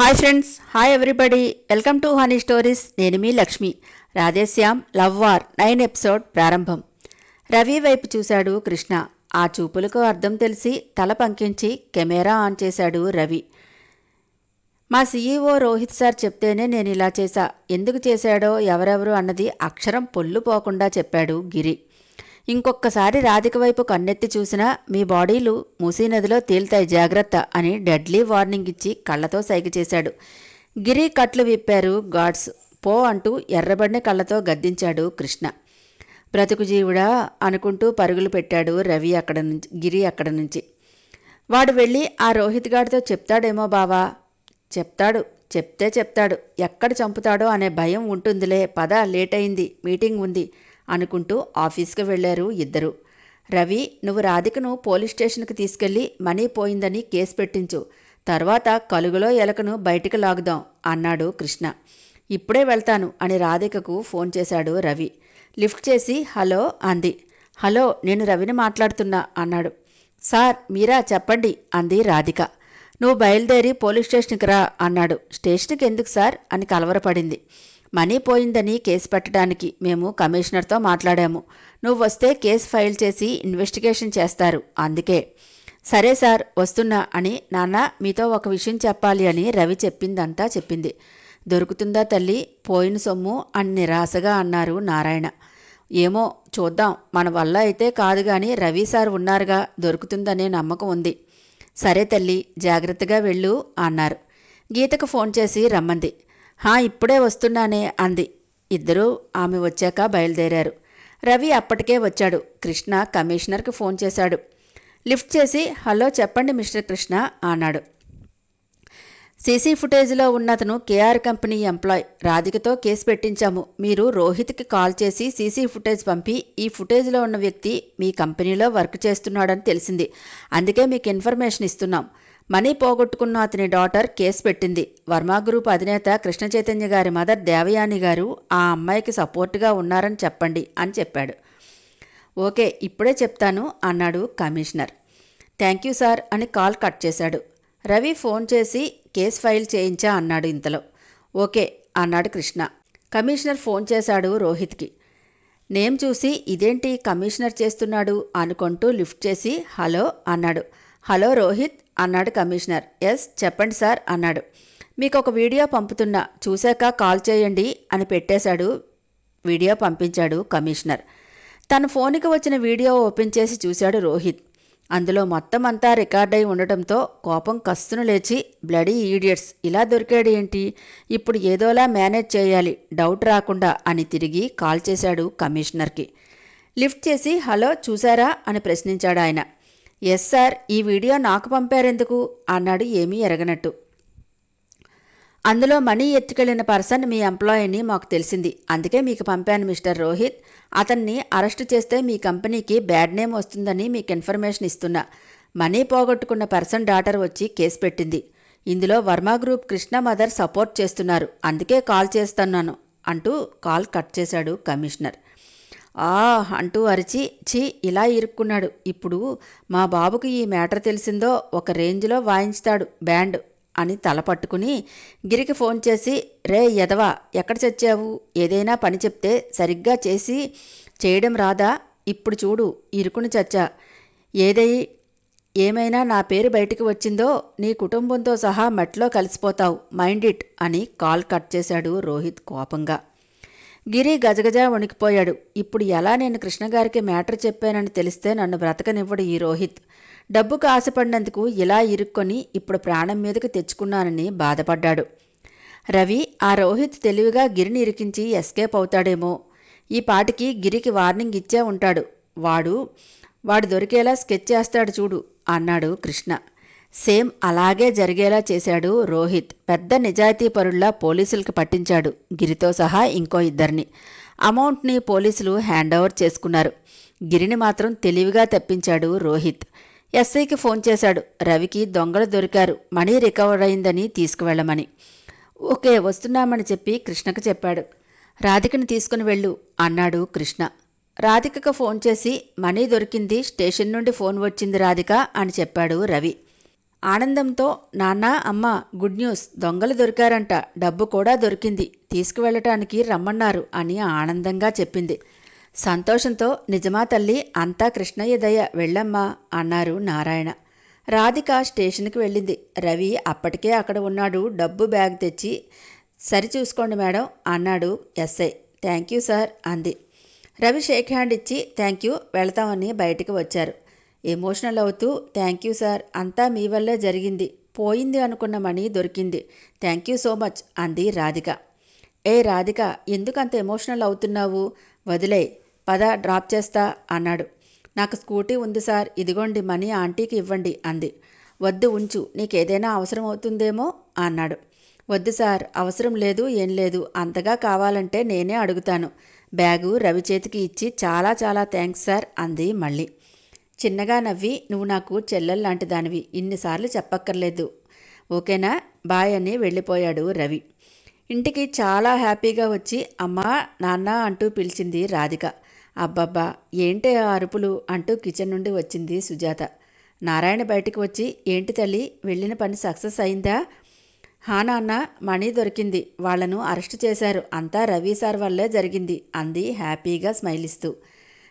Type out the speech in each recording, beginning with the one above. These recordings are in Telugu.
Hi friends hi everybody. Welcome to honey stories. నేను మీ Lakshmi. Radheshyam love war nine episode ప్రారంభం. రవి వైపు చూశాడు కృష్ణ. ఆ చూపులకు అర్థం తెలిసి తల పంకించి కెమెరా ఆన్ చేశాడు రవి. మా సీఈఓ రోహిత్ సార్ చెప్తేనే నేను ఇలా చేశా. ఎందుకు చేశాడో ఎవరెవరు అన్నది అక్షరం పొల్లు పోకుండా చెప్పాడు గిరి. ఇంకొక్కసారి రాధిక వైపు కన్నెత్తి చూసినా మీ బాడీలు మూసీ నదిలో తేలుతాయి జాగ్రత్త అని డెడ్లీ వార్నింగ్ ఇచ్చి కళ్ళతో సైగ చేశాడు. గిరి కట్లు విప్పారు గాడ్స్. పో అంటూ ఎర్రబడిన కళ్ళతో గద్దించాడు కృష్ణ. బ్రతుకు జీవుడా అనుకుంటూ పరుగులు పెట్టాడు రవి అక్కడ నుంచి గిరి అక్కడ నుంచి. వాడు వెళ్ళి ఆ రోహిత్ గాడితో చెప్తాడేమో బావా. చెప్తాడు చెప్తే చెప్తాడు. ఎక్కడ చంపుతాడో అనే భయం ఉంటుందిలే. పద లేట్ అయింది. మీటింగ్ ఉంది. అనుకుంటూ ఆఫీస్కి వెళ్ళారు ఇద్దరు. రవి నువ్వు రాధికను పోలీస్ స్టేషన్కి తీసుకెళ్ళి మనీ పోయిందని కేసు పెట్టించు. తర్వాత కలుగులో ఎలకను బయటికి లాగుదాం అన్నాడు కృష్ణ. ఇప్పుడే వెళ్తాను అని రాధికకు ఫోన్ చేశాడు రవి. లిఫ్ట్ చేసి హలో అంది. హలో నేను రవిని మాట్లాడుతున్నా అన్నాడు. సార్ మీరా చెప్పండి అంది రాధిక. నువ్వు బయలుదేరి పోలీస్ స్టేషన్కి రా అన్నాడు. స్టేషన్కి ఎందుకు సార్? అని కలవరపడింది. మనీ పోయిందని కేసు పెట్టడానికి మేము కమిషనర్తో మాట్లాడాము. నువ్వు వస్తే కేసు ఫైల్ చేసి ఇన్వెస్టిగేషన్ చేస్తారు. అందుకే. సరే సార్ వస్తున్నా అని నాన్న మీతో ఒక విషయం చెప్పాలి అని రవి చెప్పిందంతా చెప్పింది. దొరుకుతుందా తల్లి? పోయిన సొమ్ము అని నిరాశగా అన్నారు నారాయణ. ఏమో చూద్దాం. మన వల్ల అయితే కాదు కానీ రవి సార్ ఉన్నారుగా దొరుకుతుందనే నమ్మకం ఉంది. సరే తల్లి జాగ్రత్తగా వెళ్ళు అన్నారు. గీతకు ఫోన్ చేసి రమ్మంది. హా ఇప్పుడే వస్తున్నానే అంది. ఇద్దరూ ఆమె వచ్చాక బయలుదేరారు. రవి అప్పటికే వచ్చాడు. కృష్ణ కమిషనర్కి ఫోన్ చేశాడు. లిఫ్ట్ చేసి హలో చెప్పండి మిస్టర్ కృష్ణ అన్నాడు. సీసీ ఫుటేజ్లో ఉన్నతను కేఆర్ కంపెనీ ఎంప్లాయ్. రాధికతో కేసు పెట్టించాము. మీరు రోహిత్కి కాల్ చేసి సీసీ ఫుటేజ్ పంపి ఈ ఫుటేజ్లో ఉన్న వ్యక్తి మీ కంపెనీలో వర్క్ చేస్తున్నాడని తెలిసింది. అందుకే మీకు ఇన్ఫర్మేషన్ ఇస్తున్నాం. మనీ పోగొట్టుకున్న అతని డాటర్ కేసు పెట్టింది. వర్మ గ్రూప్ అధినేత కృష్ణ చైతన్య గారి మదర్ దేవయాని గారు ఆ అమ్మాయికి సపోర్ట్గా ఉన్నారని చెప్పండి అని చెప్పాడు. ఓకే ఇప్పుడే చెప్తాను అన్నాడు కమిషనర్. థ్యాంక్ యూ సార్ అని కాల్ కట్ చేశాడు. రవి ఫోన్ చేసి కేస్ ఫైల్ చేయించా అన్నాడు ఇంతలో. ఓకే అన్నాడు కృష్ణ. కమిషనర్ ఫోన్ చేశాడు రోహిత్కి. నేమ్ చూసి ఇదేంటి కమిషనర్ చేస్తున్నాడు అనుకుంటూ లిఫ్ట్ చేసి హలో అన్నాడు. హలో రోహిత్ అన్నాడు కమిషనర్. ఎస్ చెప్పండి సార్ అన్నాడు. మీకు ఒక వీడియో పంపుతున్నా చూశాక కాల్ చేయండి అని పెట్టేశాడు వీడియో పంపించాడు కమిషనర్. తన ఫోన్కి వచ్చిన వీడియో ఓపెన్ చేసి చూశాడు రోహిత్. అందులో మొత్తం అంతా రికార్డ్ అయి ఉండటంతో కోపం కస్తును లేచి బ్లడీ ఈడియట్స్ ఇలా దొరికాడు ఏంటి? ఇప్పుడు ఏదోలా మేనేజ్ చేయాలి డౌట్ రాకుండా అని తిరిగి కాల్ చేశాడు కమిషనర్కి. లిఫ్ట్ చేసి హలో చూసారా అని ప్రశ్నించాడు ఆయన ఎస్ సార్ ఈ వీడియో నాకు పంపారెందుకు? అన్నాడు ఏమీ ఎరగనట్టు. అందులో మనీ ఎత్తుకెళ్ళిన పర్సన్ మీ ఎంప్లాయీని మాకు తెలిసింది. అందుకే మీకు పంపాను మిస్టర్ రోహిత్. అతన్ని అరెస్టు చేస్తే మీ కంపెనీకి బ్యాడ్ నేమ్ వస్తుందని మీకు ఇన్ఫర్మేషన్ ఇస్తున్నా. మనీ పోగొట్టుకున్న పర్సన్ డాటర్ వచ్చి కేసు పెట్టింది. ఇందులో Varma group Krishna mother support చేస్తున్నారు. అందుకే కాల్ చేస్తున్నాను అంటూ కాల్ కట్ చేశాడు కమిషనర్. ఆ అంటూ అరిచి ఛీ ఇలా ఇరుక్కున్నాడు. ఇప్పుడు మా బాబుకు ఈ మ్యాటర్ తెలిసిందో ఒక రేంజ్లో వాయించుతాడు బ్యాండ్ అని తల పట్టుకుని గిరికి ఫోన్ చేసి రే ఎదవా ఎక్కడ చచ్చావు? ఏదైనా పని చెప్తే సరిగ్గా చేసి చేయడం రాదా? ఇప్పుడు చూడు ఇరుకుని చచ్చా. ఏదై ఏమైనా నా పేరు బయటికి వచ్చిందో నీ కుటుంబంతో సహా మెట్లో కలిసిపోతావు. మైండ్ ఇట్ అని కాల్ కట్ చేశాడు రోహిత్ కోపంగా. గిరి గజగజ వణికిపోయాడు. ఇప్పుడు ఎలా నేను కృష్ణగారికి మ్యాటర్ చెప్పానని తెలిస్తే నన్ను బ్రతకనివ్వడు ఈ రోహిత్. డబ్బుకు ఆశపడినందుకు ఇలా ఇరుక్కొని ఇప్పుడు ప్రాణం మీదకి తెచ్చుకున్నానని బాధపడ్డాడు. రవి ఆ రోహిత్ తెలివిగా గిరిని ఇరికించి ఎస్కేప్ అవుతాడేమో. ఈ పాటికి గిరికి వార్నింగ్ ఇచ్చే ఉంటాడు. వాడు వాడు దొరికేలా స్కెచ్ చేస్తాడు చూడు అన్నాడు కృష్ణ. సేమ్ అలాగే జరిగేలా చేశాడు రోహిత్. పెద్ద నిజాయితీ పరుల్లా పోలీసులకు పట్టించాడు. గిరితో సహా ఇంకో ఇద్దరిని. అమౌంట్ని పోలీసులు హ్యాండ్ ఓవర్ చేసుకున్నారు. గిరిని మాత్రం తెలివిగా తప్పించాడు రోహిత్. ఎస్ఐకి ఫోన్ చేశాడు. రవికి దొంగలు దొరికారు. మనీ రికవర్ అయిందని తీసుకువెళ్ళమని. ఓకే వస్తున్నామని చెప్పి కృష్ణకు చెప్పాడు. రాధికను తీసుకుని వెళ్ళు అన్నాడు కృష్ణ. రాధికకు ఫోన్ చేసి మనీ దొరికింది స్టేషన్ నుండి ఫోన్ వచ్చింది రాధిక అని చెప్పాడు రవి. ఆనందంతో నాన్న అమ్మ గుడ్ న్యూస్. దొంగలు దొరికారంట. డబ్బు కూడా దొరికింది. తీసుకువెళ్ళటానికి రమ్మన్నారు అని ఆనందంగా చెప్పింది. సంతోషంతో నిజమా తల్లి అంతా కృష్ణయ్య దయ. వెళ్ళమ్మా అన్నారు నారాయణ. రాధిక స్టేషన్కి వెళ్ళింది. రవి అప్పటికే అక్కడ ఉన్నాడు. డబ్బు బ్యాగ్ తెచ్చి సరిచూసుకోండి మేడం అన్నాడు ఎస్ఐ. థ్యాంక్ యూ సార్ అంది. రవి షేక్ హ్యాండ్ ఇచ్చి థ్యాంక్ యూ వెళతామని బయటికి వచ్చారు. ఎమోషనల్ అవుతూ థ్యాంక్ యూ సార్ అంతా మీ వల్లే జరిగింది. పోయింది అనుకున్న మనీ దొరికింది. థ్యాంక్ యూ సో మచ్ అంది రాధిక. ఏ రాధిక ఎందుకంత ఎమోషనల్ అవుతున్నావు? వదిలే పద డ్రాప్ చేస్తా అన్నాడు. నాకు స్కూటీ ఉంది సార్ ఇదిగోండి మనీ ఆంటీకి ఇవ్వండి అంది. వద్దు ఉంచు నీకేదైనా అవసరం అవుతుందేమో అన్నాడు. వద్దు సార్ అవసరం లేదు ఏం లేదు అంతగా కావాలంటే నేనే అడుగుతాను. బ్యాగు రవి చేతికి ఇచ్చి చాలా చాలా థ్యాంక్స్ సార్ అంది మళ్ళీ. చిన్నగా నవ్వి నువ్వు నాకు చెల్లెల్ లాంటి దానివి ఇన్నిసార్లు చెప్పక్కర్లేదు. ఓకేనా? బాయ్ అని వెళ్ళిపోయాడు రవి. ఇంటికి చాలా హ్యాపీగా వచ్చి అమ్మా నాన్న అంటూ పిలిచింది రాధిక. అబ్బబ్బా ఏంటి ఆ అరుపులు? అంటూ కిచెన్ నుండి వచ్చింది సుజాత. నారాయణ బయటికి వచ్చి ఏంటి తల్లి వెళ్ళిన పని సక్సెస్ అయిందా? హా నాన్న మనీ దొరికింది. వాళ్ళను అరెస్ట్ చేశారు. అంతా రవి సార్ వల్లే జరిగింది అంది హ్యాపీగా స్మైల్ ఇస్తూ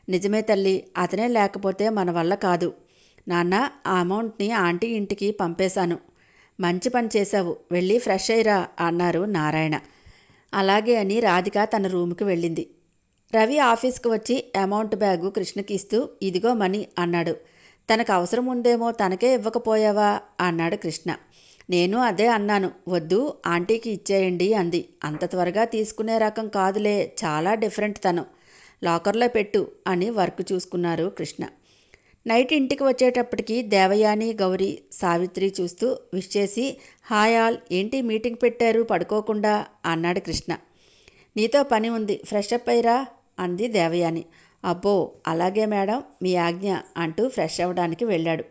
నిజమే తల్లి అతనే లేకపోతే మన వల్ల కాదు. నాన్న ఆ అమౌంట్ని ఆంటీ ఇంటికి పంపేశాను. మంచి పని చేశావు. వెళ్ళి ఫ్రెష్ అయ్యిరా అన్నారు నారాయణ. అలాగే అని రాధిక తన రూముకి వెళ్ళింది. రవి ఆఫీస్కి వచ్చి అమౌంట్ బ్యాగు కృష్ణకి ఇస్తూ ఇదిగో మనీ అన్నాడు. తనకు అవసరం ఉందేమో తనకే ఇవ్వకపోయావా? అన్నాడు కృష్ణ. నేను అదే అన్నాను. వద్దు ఆంటీకి ఇచ్చేయండి అంది. అంత త్వరగా తీసుకునే రకం కాదులే. చాలా డిఫరెంట్ తను. లాకర్లో పెట్టు అని వర్క్ చూసుకున్నారు కృష్ణ. నైట్ ఇంటికి వచ్చేటప్పటికి దేవయాని గౌరీ సావిత్రి చూస్తూ విష్ చేసి హాయ్ ఆల్ ఏంటి మీటింగ్ పెట్టారు? పడుకోకుండా అన్నాడు కృష్ణ. నీతో పని ఉంది ఫ్రెష్ అప్ అయ్యిరా అంది దేవయాని. అబ్బో అలాగే మేడం మీ ఆజ్ఞ అంటూ ఫ్రెష్ అవ్వడానికి వెళ్ళాడు.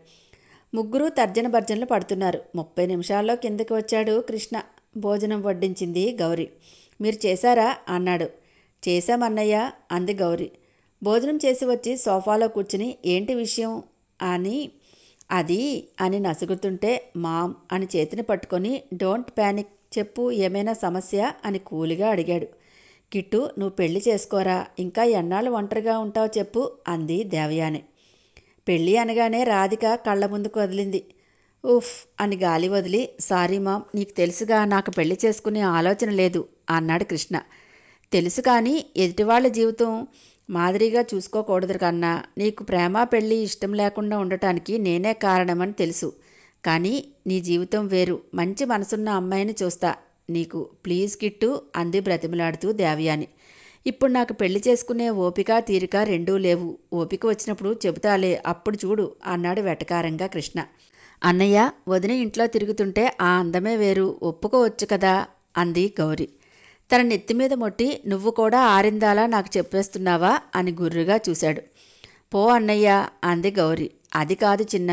ముగ్గురు తర్జన భర్జనలు పడుతున్నారు. ముప్పై నిమిషాల్లో కిందకి వచ్చాడు కృష్ణ. భోజనం వడ్డించింది గౌరీ. మీరు చేశారా? అన్నాడు. చేశామన్నయ్య అంది గౌరీ. భోజనం చేసి వచ్చి సోఫాలో కూర్చుని ఏంటి విషయం అని అది అని నసుగుతుంటే మామ్ అని చేతిని పట్టుకొని డోంట్ ప్యానిక్ చెప్పు ఏమైనా సమస్య అని కూలిగా అడిగాడు. కిట్టు నువ్వు పెళ్ళి చేసుకోరా ఇంకా ఎన్నాళ్ళు ఒంటరిగా ఉంటావు చెప్పు అంది దేవయాని. పెళ్ళి అనగానే రాధిక కళ్ళ ముందుకు వదిలింది. ఉఫ్ అని గాలి వదిలి సారీ మామ్ నీకు తెలుసుగా నాకు పెళ్ళి చేసుకునే ఆలోచన లేదు అన్నాడు కృష్ణ. తెలుసు కానీ ఎదుటివాళ్ళ జీవితం మాదిరిగా చూసుకోకూడదు కన్నా నీకు ప్రేమ పెళ్ళి ఇష్టం లేకుండా ఉండటానికి నేనే కారణమని తెలుసు. కానీ నీ జీవితం వేరు. మంచి మనసున్న అమ్మాయిని చూస్తా. నీకు ప్లీజ్ కిట్టు అంది బ్రతిమలాడుతూ దేవయాని. ఇప్పుడు నాకు పెళ్ళి చేసుకునే ఓపిక తీరిక రెండూ లేవు. ఓపిక వచ్చినప్పుడు చెబుతాలే. అప్పుడు చూడు అన్నాడు వెటకారంగా కృష్ణ. అన్నయ్య వదిన ఇంట్లో తిరుగుతుంటే ఆ అందమే వేరు. ఒప్పుకోవచ్చు కదా అంది గౌరి. తన నెత్తి మీద మొట్టి నువ్వు కూడా ఆరిందాలా నాకు చెప్పేస్తున్నావా? అని గుర్రుగా చూశాడు. పో అన్నయ్య అంది గౌరి. అది కాదు చిన్న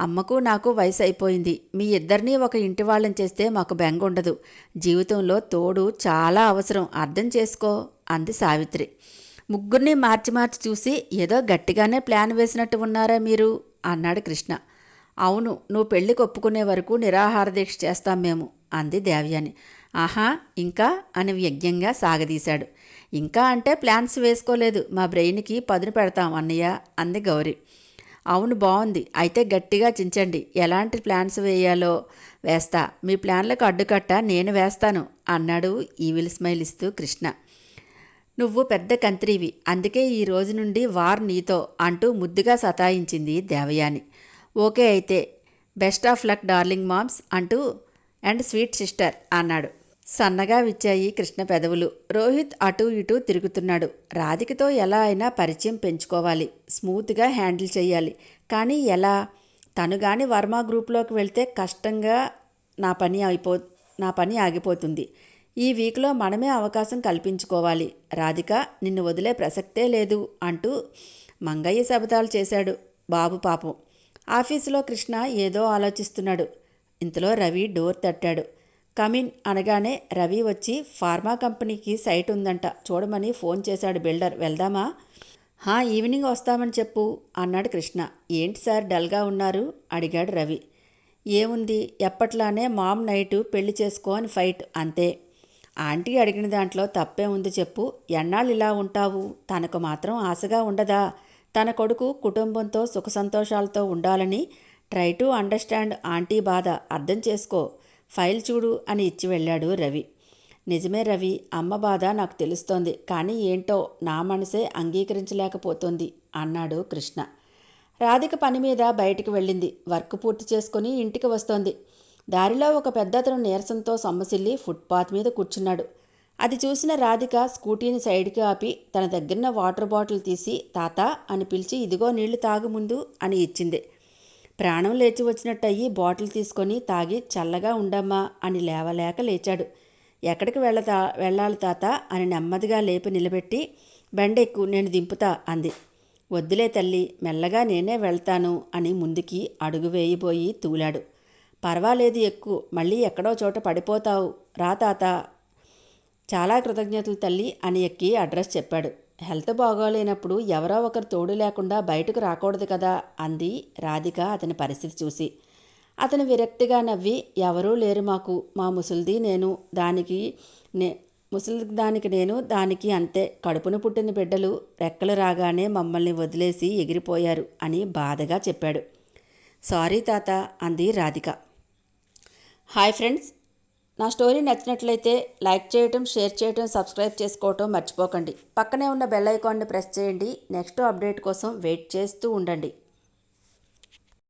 అమ్మకు నాకు వయసు అయిపోయింది మీ ఇద్దరినీ ఒక ఇంటి వాళ్ళని చేస్తే మాకు బెంగ ఉండదు జీవితంలో తోడు చాలా అవసరం. అర్థం చేసుకో అంది సావిత్రి. ముగ్గురిని మార్చి మార్చి చూసి ఏదో గట్టిగానే ప్లాన్ వేసినట్టు ఉన్నారా మీరు? అన్నాడు కృష్ణ. అవును నువ్వు పెళ్ళికి ఒప్పుకునే వరకు నిరాహార దీక్ష చేస్తాం మేము అంది దేవ్యాని. ఆహా ఇంకా అని వ్యజ్ఞంగా సాగదీశాడు. ఇంకా అంటే ప్లాన్స్ వేసుకోలేదు. మా బ్రెయిన్కి పదును పెడతాం అన్నయ్య అంది గౌరీ. అవును బాగుంది అయితే గట్టిగా చించండి. ఎలాంటి ప్లాన్స్ వేయాలో వేస్తా. మీ ప్లాన్లకు అడ్డుకట్ట నేను వేస్తాను అన్నాడు ఈవిల్ స్మైల్ ఇస్తూ కృష్ణ. నువ్వు పెద్ద కంత్రివి. అందుకే ఈ రోజు నుండి వార్ నీతో అంటూ ముద్దుగా సతాయించింది దేవయాని. ఓకే అయితే best of luck darling moms అంటూ అండ్ స్వీట్ సిస్టర్ అన్నాడు. సన్నగా విచ్చాయి కృష్ణ పెదవులు. రోహిత్ అటూ ఇటూ తిరుగుతున్నాడు. రాధికతో ఎలా అయినా పరిచయం పెంచుకోవాలి. స్మూత్గా హ్యాండిల్ చేయాలి. కానీ ఎలా? తను గాని వర్మ గ్రూప్లోకి వెళ్తే కష్టంగా నా పని అయిపో నా పని ఆగిపోతుంది. ఈ వీక్లో మనమే అవకాశం కల్పించుకోవాలి. రాధిక నిన్ను వదిలే ప్రసక్తే లేదు అంటూ మంగయ్య శబదాలు చేశాడు బాబు పాపం. ఆఫీసులో కృష్ణ ఏదో ఆలోచిస్తున్నాడు. ఇంతలో రవి డోర్ తట్టాడు. కమిన్ అనగానే రవి వచ్చి ఫార్మా కంపెనీకి సైట్ ఉందంట చూడమని ఫోన్ చేశాడు బిల్డర్. వెళ్దామా? హా ఈవినింగ్ వస్తామని చెప్పు అన్నాడు కృష్ణ. ఏంటి సార్ డల్గా ఉన్నారు? అడిగాడు రవి. ఏముంది ఎప్పట్లానే మామ్ నైటు పెళ్ళి చేసుకో అని ఫైట్ అంతే. ఆంటీ అడిగిన దాంట్లో తప్పే ఉంది చెప్పు. ఎన్నాళ్ళు ఇలా ఉంటావు? తనకు మాత్రం ఆశగా ఉండదా? తన కొడుకు కుటుంబంతో సుఖ సంతోషాలతో ఉండాలని ట్రై టు అండర్స్టాండ్ ఆంటీ బాధ. అర్థం చేసుకో. ఫైల్ చూడు అని ఇచ్చి వెళ్ళాడు రవి. నిజమే రవి అమ్మ బాధ నాకు తెలుస్తోంది కానీ ఏంటో నా మనసే అంగీకరించలేకపోతుంది అన్నాడు కృష్ణ. రాధిక పని మీద బయటికి వెళ్ళింది వర్క్ పూర్తి చేసుకుని ఇంటికి వస్తోంది. దారిలో ఒక పెద్దతను నీరసంతో సొమ్మసిల్లి ఫుట్పాత్ మీద కూర్చున్నాడు. అది చూసిన రాధిక స్కూటీని సైడ్కి ఆపి తన దగ్గర వాటర్ బాటిల్ తీసి తాత అని పిలిచి ఇదిగో నీళ్ళు తాగు ముందు అని ఇచ్చింది. ప్రాణం లేచి వచ్చినట్టయి బాటిల్ తీసుకొని తాగి చల్లగా ఉండమ్మా అని లేవలేక లేచాడు. ఎక్కడికి వెళ్ళతా వెళ్ళాలి తాత అని నెమ్మదిగా లేపి నిలబెట్టి బెండెక్కు నేను దింపుతా అంది. వద్దులే తల్లి మెల్లగా నేనే వెళ్తాను అని ముందుకి అడుగు వేయబోయి తూలాడు. పర్వాలేదు ఎక్కు మళ్ళీ ఎక్కడో చోట పడిపోతావు. రా తాత. చాలా కృతజ్ఞతలు తల్లి అని ఎక్కి అడ్రస్ చెప్పాడు. హెల్త్ బాగోలేనప్పుడు ఎవరో ఒకరు తోడు లేకుండా బయటకు రాకూడదు కదా అంది రాధిక అతని పరిస్థితి చూసి. అతను విరక్తిగా నవ్వి ఎవరూ లేరు మాకు. మా ముసలిది నేను దానికి నే ముసలి దానికి నేను దానికి అంతే. కడుపున పుట్టిన బిడ్డలు రెక్కలు రాగానే మమ్మల్ని వదిలేసి ఎగిరిపోయారు అని బాధగా చెప్పాడు. సారీ తాత అంది రాధిక. హాయ్ ఫ్రెండ్స్ నా స్టోరీ నచ్చినట్లయితే లైక్ చేయటం షేర్ చేయటం సబ్స్క్రైబ్ చేసుకోవటం మర్చిపోకండి. పక్కనే ఉన్న బెల్ ఐకాన్ని ప్రెస్ చేయండి. నెక్స్ట్ అప్డేట్ కోసం వెయిట్ చేస్తూ ఉండండి.